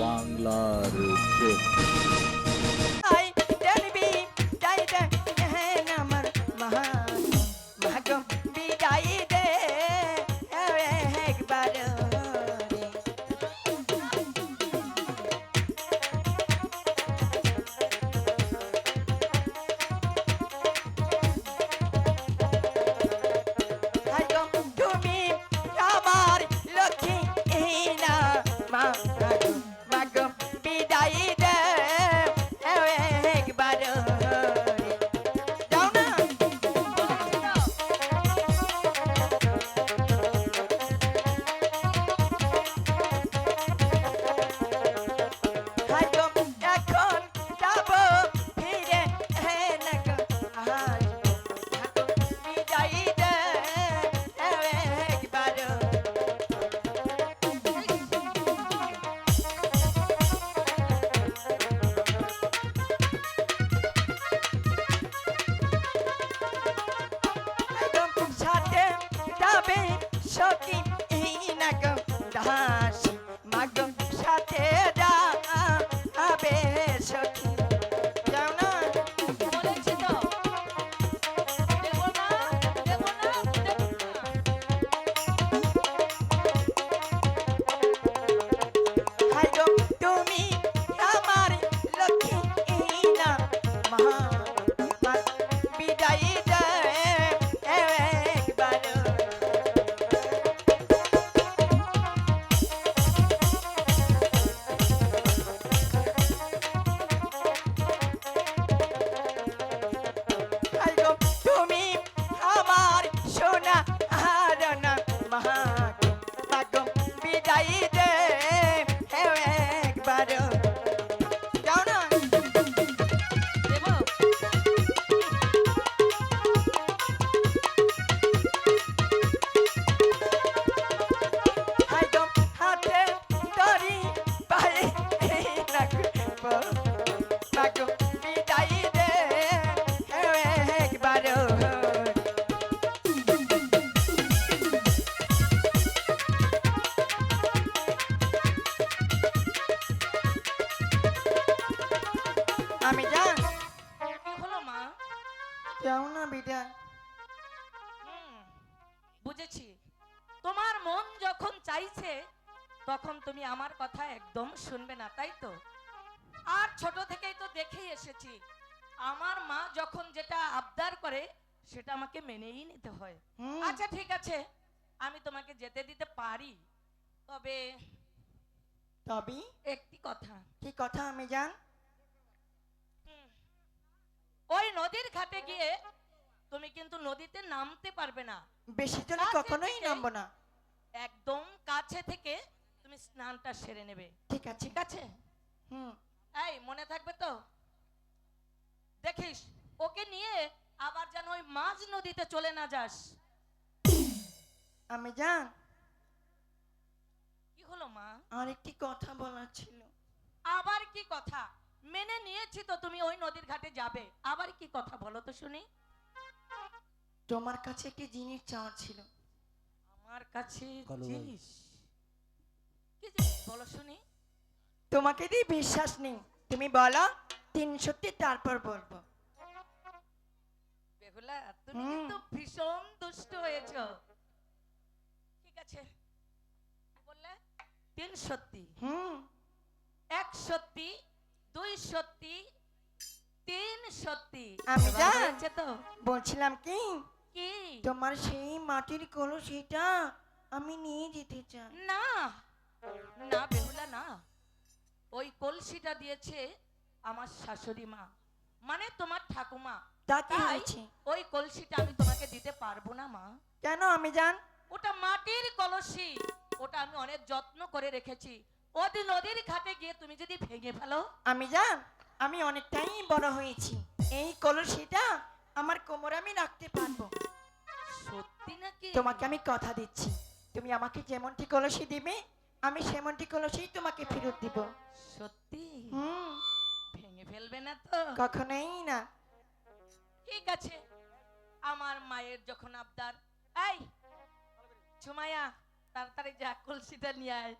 বাংলার চাইছে তখন তুমি আমার কথা একদম শুনবে না তাই তো? আর ছোট থেকেই তো দেখেই এসেছি। আমার মা যখন যেটা আবদার করে সেটা আমাকে মেনেই নিতে হয়। আচ্ছা ঠিক আছে আমি তোমাকে যেতে দিতে পারি তবে তবে? একটি কথা। কি কথা আমি জান ওই নদীর ঘাটে গিয়ে তুমি কিন্তু নদীতে নামতে পারবে না। বেশি জনে কখনোই নামবো না। একদম কাছে থেকে তুমি স্নানটা সেরে নেবে। ঠিক আছে। ঠিক আছে? হুম। এই মনে থাকবে তো? দেখিস ওকে নিয়ে আবার যেন ওই মাঝ নদীতে চলে না যাস। আমি জান কি হলো মা? আর একটি কথা বলার ছিল। আবার কি কথা? মেনে নিয়েছি তো তুমি ওই নদীর ঘাটে যাবে। আবার কি কথা বলো তো শুনি। তোমার কাছে একটি জিনিস চাওয়ার ছিল। আমার কাছে জিনিস কি জিনিস বলো শুনি। তোমাকে দিয়ে বিশ্বাস নেই। তুমি বলো তিন সত্যি তারপর বলব। বেহুলা তুমি কিন্তু ভীষণ দুষ্ট হয়েছ। ঠিক আছে। বললে? তিন সত্যি হুম। এক সত্যি দুই সত্যি তিন সত্যি আমি এবার তো। বলছিলাম কি? কি? তোমার সেই মাটির কলসিটা আমি নিয়ে যেতে চাই। না না বেহুলা না। ওই কলসিটা দিয়েছে আমার শাশুড়ি মা মানে তোমার ঠাকুমা। তা কি তাই হয়েছে? ওই কলসিটা আমি তোমাকে দিতে পারব না মা। কেন আমি জান? ওটা মাটির কলসি ওটা আমি অনেক যত্ন করে রেখেছি। ওদি নদীর ঘাটে গিয়ে তুমি যদি ভেঙে ফেলো। আমি জান আমি অনেকটাই বড় হয়েছি। এই কলসিটা আমার কোমরে আমি রাখতে পারব। সত্যি নাকি? তোমাকে আমি কথা দিচ্ছি। তুমি আমাকে যেমনটি কলসি দিবে আমি সেমনটি কলসি তোমাকে ফেরত দিব। সত্যি? হুম। ভেঙে ফেলবে না তো? কখনোই না। ঠিক আছে। আমার মায়ের যখন আবদার এই ঝুমাইয়া তাড়াতাড়ি যা কলসিটা নিয়ে আয়।